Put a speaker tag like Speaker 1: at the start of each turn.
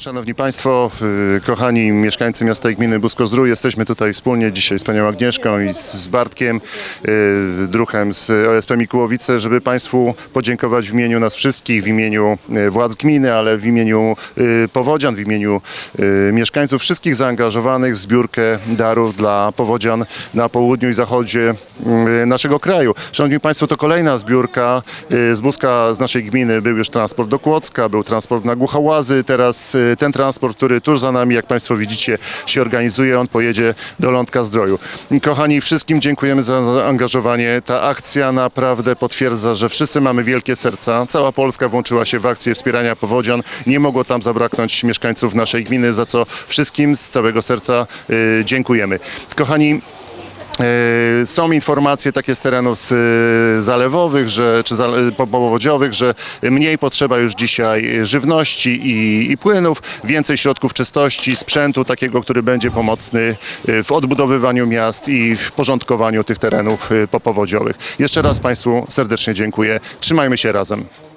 Speaker 1: Szanowni Państwo, y, kochani mieszkańcy miasta i gminy Busko-Zdrój, jesteśmy tutaj wspólnie dzisiaj z panią Agnieszką i z- Bartkiem, y, druhem z OSP Mikułowice, żeby Państwu podziękować w imieniu nas wszystkich, w imieniu y, władz gminy, ale w imieniu powodzian, w imieniu mieszkańców, wszystkich zaangażowanych w zbiórkę darów dla powodzian na południu i zachodzie naszego kraju. Szanowni Państwo, to kolejna zbiórka z Buska, z naszej gminy. Był już transport do Kłodzka, był transport na Głuchołazy, teraz ten transport, który tuż za nami, jak Państwo widzicie, się organizuje, on pojedzie do Lądka Zdroju. Kochani, wszystkim dziękujemy za zaangażowanie. Ta akcja naprawdę potwierdza, że wszyscy mamy wielkie serca. Cała Polska włączyła się w akcję wspierania powodzian. Nie mogło tam zabraknąć mieszkańców naszej gminy, za co wszystkim z całego serca y, dziękujemy. Kochani, E, Są informacje takie z terenów e, zalewowych, że, czy po- powodziowych, że mniej potrzeba już dzisiaj żywności i, i płynów, więcej środków czystości, sprzętu takiego, który będzie pomocny e, w odbudowywaniu miast i w porządkowaniu tych terenów popowodziowych. Jeszcze raz Państwu serdecznie dziękuję. Trzymajmy się razem.